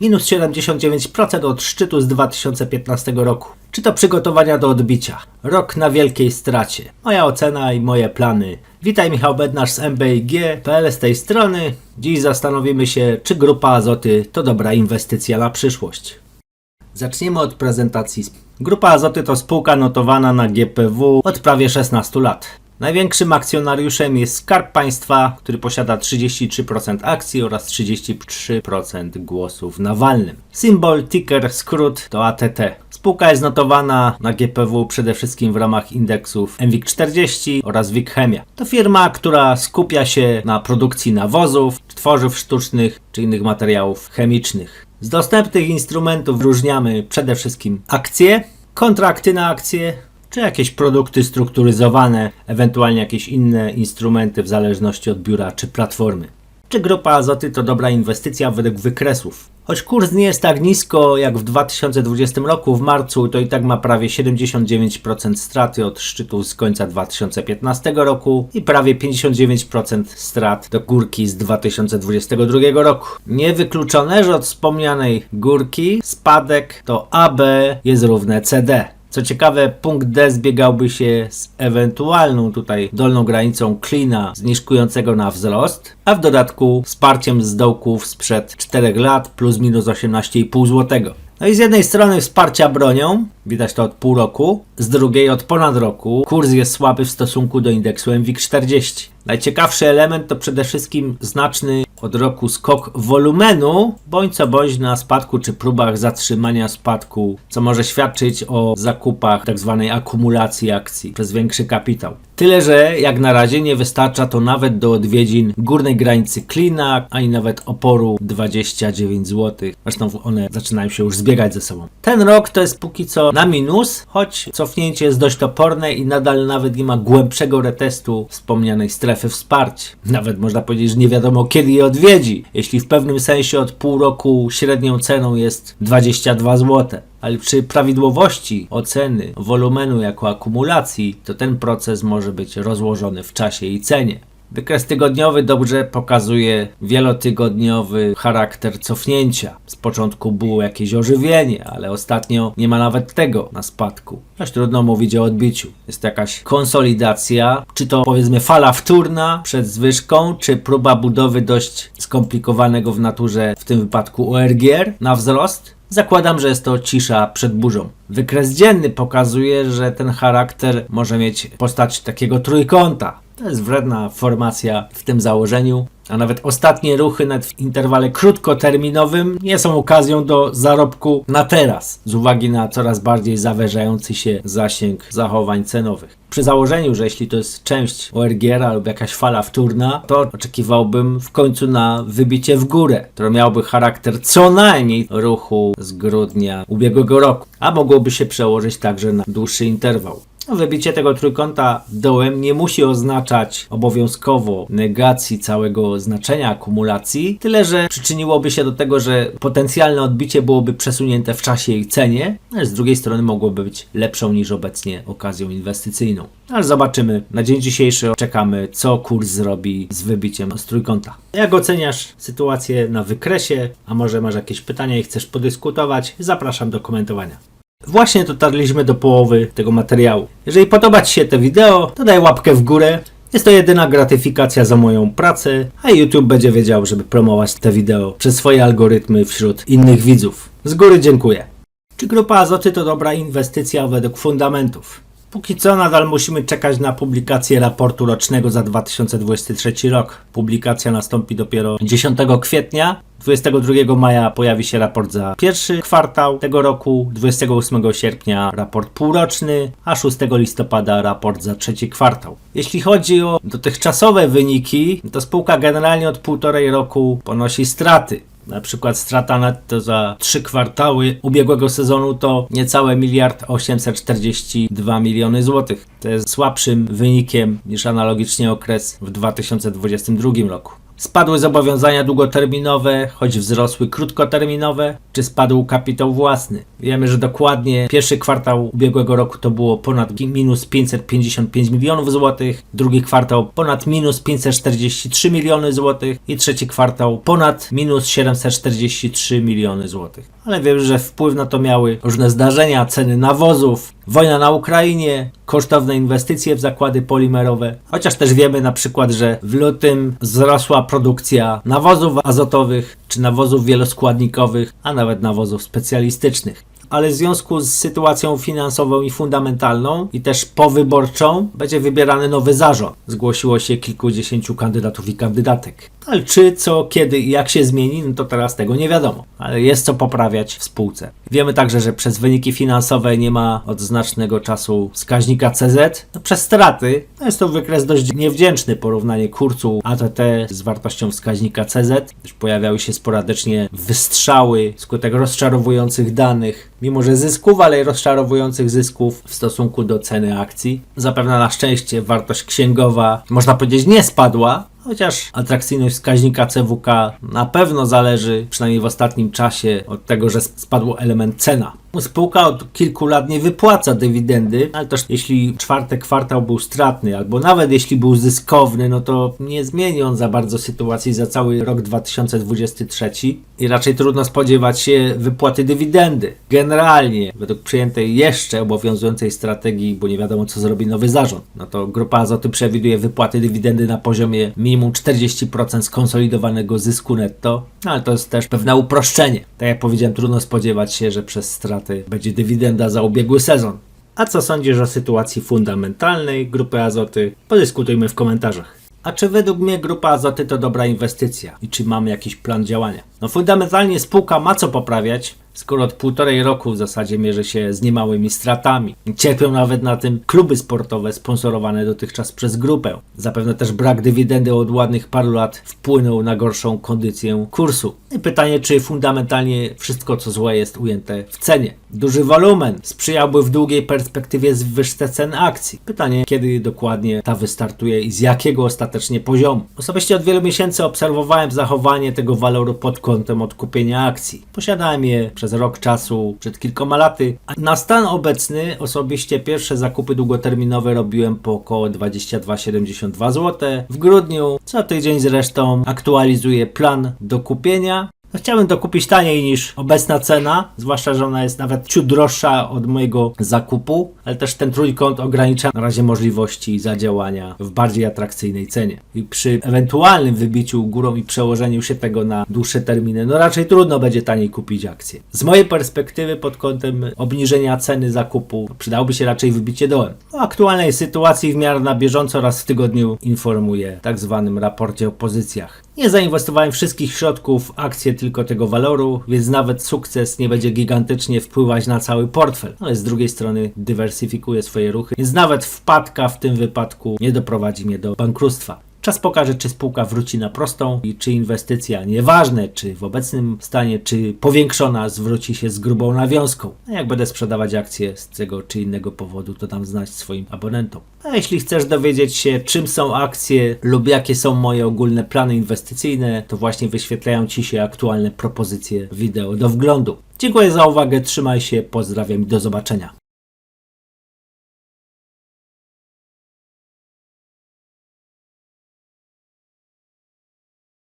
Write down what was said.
Minus 79% od szczytu z 2015 roku. Czy to przygotowania do odbicia? Rok na wielkiej stracie. Moja ocena i moje plany. Witaj Michał Bednarz z MBIG.pl z tej strony. Dziś zastanowimy się, czy grupa Azoty to dobra inwestycja na przyszłość. Zaczniemy od prezentacji. Grupa Azoty to spółka notowana na GPW od prawie 16 lat. Największym akcjonariuszem jest Skarb Państwa, który posiada 33% akcji oraz 33% głosów na walnym. Symbol, ticker, skrót to ATT. Spółka jest notowana na GPW przede wszystkim w ramach indeksów MWIG40 oraz WIG Chemia. To firma, która skupia się na produkcji nawozów, tworzyw sztucznych czy innych materiałów chemicznych. Z dostępnych instrumentów wyróżniamy przede wszystkim akcje, kontrakty na akcje, czy jakieś produkty strukturyzowane, ewentualnie jakieś inne instrumenty w zależności od biura czy platformy. Czy grupa Azoty to dobra inwestycja według wykresów? Choć kurs nie jest tak nisko jak w 2020 roku w marcu, to i tak ma prawie 79% straty od szczytu z końca 2015 roku i prawie 59% strat do górki z 2022 roku. Niewykluczone, że od wspomnianej górki spadek to AB jest równe CD. Co ciekawe, punkt D zbiegałby się z ewentualną tutaj dolną granicą klina zniżkującego na wzrost, a w dodatku wsparciem z dołków sprzed 4 lat plus minus 18,5 zł. No i z jednej strony wsparcia bronią, widać to od pół roku, z drugiej od ponad roku. Kurs jest słaby w stosunku do indeksu MWIG40. Najciekawszy element to przede wszystkim znaczny od roku skok wolumenu, bądź co bądź na spadku czy próbach zatrzymania spadku, co może świadczyć o zakupach tzw. akumulacji akcji przez większy kapitał. Tyle, że jak na razie nie wystarcza to nawet do odwiedzin górnej granicy klina, ani nawet oporu 29 zł. Zresztą one zaczynają się już zbiegać ze sobą. Ten rok to jest póki co na minus, choć cofnięcie jest dość toporne i nadal nawet nie ma głębszego retestu wspomnianej strefy wsparcia. Nawet można powiedzieć, że nie wiadomo kiedy je odwiedzi, jeśli w pewnym sensie od pół roku średnią ceną jest 22 zł. Ale przy prawidłowości oceny wolumenu jako akumulacji, to ten proces może być rozłożony w czasie i cenie. Wykres tygodniowy dobrze pokazuje wielotygodniowy charakter cofnięcia. Z początku było jakieś ożywienie, ale ostatnio nie ma nawet tego na spadku. Aż trudno mówić o odbiciu. Jest jakaś konsolidacja, czy to powiedzmy fala wtórna przed zwyżką, czy próba budowy dość skomplikowanego w naturze, w tym wypadku ORGR na wzrost. Zakładam, że jest to cisza przed burzą. Wykres dzienny pokazuje, że ten charakter może mieć postać takiego trójkąta. To jest wredna formacja w tym założeniu, a nawet ostatnie ruchy nawet w interwale krótkoterminowym nie są okazją do zarobku na teraz, z uwagi na coraz bardziej zawężający się zasięg zachowań cenowych. Przy założeniu, że jeśli to jest część ORGR lub jakaś fala wtórna, to oczekiwałbym w końcu na wybicie w górę, które miałoby charakter co najmniej ruchu z grudnia ubiegłego roku, a mogłoby się przełożyć także na dłuższy interwał. Wybicie tego trójkąta dołem nie musi oznaczać obowiązkowo negacji całego znaczenia akumulacji, tyle że przyczyniłoby się do tego, że potencjalne odbicie byłoby przesunięte w czasie i cenie, ale z drugiej strony mogłoby być lepszą niż obecnie okazją inwestycyjną. Ale zobaczymy. Na dzień dzisiejszy czekamy, co kurs zrobi z wybiciem z trójkąta. Jak oceniasz sytuację na wykresie? A może masz jakieś pytania i chcesz podyskutować? Zapraszam do komentowania. Właśnie dotarliśmy do połowy tego materiału. Jeżeli podoba Ci się to wideo, to daj łapkę w górę. Jest to jedyna gratyfikacja za moją pracę, a YouTube będzie wiedział, żeby promować te wideo przez swoje algorytmy wśród innych widzów. Z góry dziękuję. Czy grupa Azoty to dobra inwestycja według fundamentów? Póki co nadal musimy czekać na publikację raportu rocznego za 2023 rok. Publikacja nastąpi dopiero 10 kwietnia. 22 maja pojawi się raport za pierwszy kwartał tego roku, 28 sierpnia raport półroczny, a 6 listopada raport za trzeci kwartał. Jeśli chodzi o dotychczasowe wyniki, to spółka generalnie od półtorej roku ponosi straty. Na przykład strata netto za trzy kwartały ubiegłego sezonu to niecałe miliard 842 miliony złotych. To jest słabszym wynikiem niż analogicznie okres w 2022 roku. Spadły zobowiązania długoterminowe, choć wzrosły krótkoterminowe, czy spadł kapitał własny? Wiemy, że dokładnie pierwszy kwartał ubiegłego roku to było ponad minus 555 milionów złotych, drugi kwartał ponad minus 543 miliony złotych i trzeci kwartał ponad minus 743 miliony złotych. Ale wiem, że wpływ na to miały różne zdarzenia, ceny nawozów, wojna na Ukrainie, kosztowne inwestycje w zakłady polimerowe. Chociaż też wiemy na przykład, że w lutym wzrosła produkcja nawozów azotowych czy nawozów wieloskładnikowych, a nawet nawozów specjalistycznych. Ale w związku z sytuacją finansową i fundamentalną i też powyborczą będzie wybierany nowy zarząd. Zgłosiło się kilkudziesięciu kandydatów i kandydatek. Ale czy, co, kiedy i jak się zmieni, no to teraz tego nie wiadomo. Ale jest co poprawiać w spółce. Wiemy także, że przez wyniki finansowe nie ma od znacznego czasu wskaźnika CZ. No, przez straty no jest to wykres dość niewdzięczny porównanie kursu ATT z wartością wskaźnika CZ. Też pojawiały się sporadycznie wystrzały skutek rozczarowujących danych, mimo że zysków, ale i rozczarowujących zysków w stosunku do ceny akcji. Zapewne na szczęście wartość księgowa, można powiedzieć, nie spadła, Chociaż atrakcyjność wskaźnika CWK na pewno zależy, przynajmniej w ostatnim czasie, od tego, że spadł element cena. Spółka od kilku lat nie wypłaca dywidendy, ale też jeśli czwarty kwartał był stratny, albo nawet jeśli był zyskowny, no to nie zmieni on za bardzo sytuacji za cały rok 2023 i raczej trudno spodziewać się wypłaty dywidendy. Generalnie, według przyjętej jeszcze obowiązującej strategii, bo nie wiadomo co zrobi nowy zarząd, no to Grupa Azoty przewiduje wypłaty dywidendy na poziomie minimum 40% skonsolidowanego zysku netto, no ale to jest też pewne uproszczenie. Tak jak powiedziałem, trudno spodziewać się, że przez straty będzie dywidenda za ubiegły sezon. A co sądzisz o sytuacji fundamentalnej Grupy Azoty? Podyskutujmy w komentarzach. A czy według mnie Grupa Azoty to dobra inwestycja? I czy mamy jakiś plan działania? No fundamentalnie spółka ma co poprawiać, skoro od półtorej roku w zasadzie mierzy się z niemałymi stratami. Cierpią nawet na tym kluby sportowe sponsorowane dotychczas przez grupę. Zapewne też brak dywidendy od ładnych paru lat wpłynął na gorszą kondycję kursu. I pytanie, czy fundamentalnie wszystko co złe jest ujęte w cenie. Duży wolumen sprzyjałby w długiej perspektywie zwyżce cen akcji. Pytanie, kiedy dokładnie ta wystartuje i z jakiego ostatecznie poziomu. Osobiście od wielu miesięcy obserwowałem zachowanie tego waloru pod kątem odkupienia akcji. Posiadałem je przez rok czasu, przed kilkoma laty. Na stan obecny osobiście pierwsze zakupy długoterminowe robiłem po około 22,72 zł. W grudniu co tydzień zresztą aktualizuję plan do kupienia. No, chciałbym to kupić taniej niż obecna cena, zwłaszcza, że ona jest nawet ciut droższa od mojego zakupu, ale też ten trójkąt ogranicza na razie możliwości zadziałania w bardziej atrakcyjnej cenie. I przy ewentualnym wybiciu górą i przełożeniu się tego na dłuższe terminy, no raczej trudno będzie taniej kupić akcje. Z mojej perspektywy pod kątem obniżenia ceny zakupu przydałoby się raczej wybicie dołem. O aktualnej sytuacji w miarę na bieżąco raz w tygodniu informuję w tak zwanym raporcie o pozycjach. Nie zainwestowałem wszystkich środków w akcje tego waloru, więc nawet sukces nie będzie gigantycznie wpływać na cały portfel, ale z drugiej strony dywersyfikuje swoje ruchy, więc nawet wpadka w tym wypadku nie doprowadzi mnie do bankructwa. Czas pokaże, czy spółka wróci na prostą i czy inwestycja, nieważne czy w obecnym stanie, czy powiększona, zwróci się z grubą nawiązką. Jak będę sprzedawać akcje z tego czy innego powodu, to dam znać swoim abonentom. A jeśli chcesz dowiedzieć się, czym są akcje lub jakie są moje ogólne plany inwestycyjne, to właśnie wyświetlają Ci się aktualne propozycje wideo do wglądu. Dziękuję za uwagę, trzymaj się, pozdrawiam i do zobaczenia.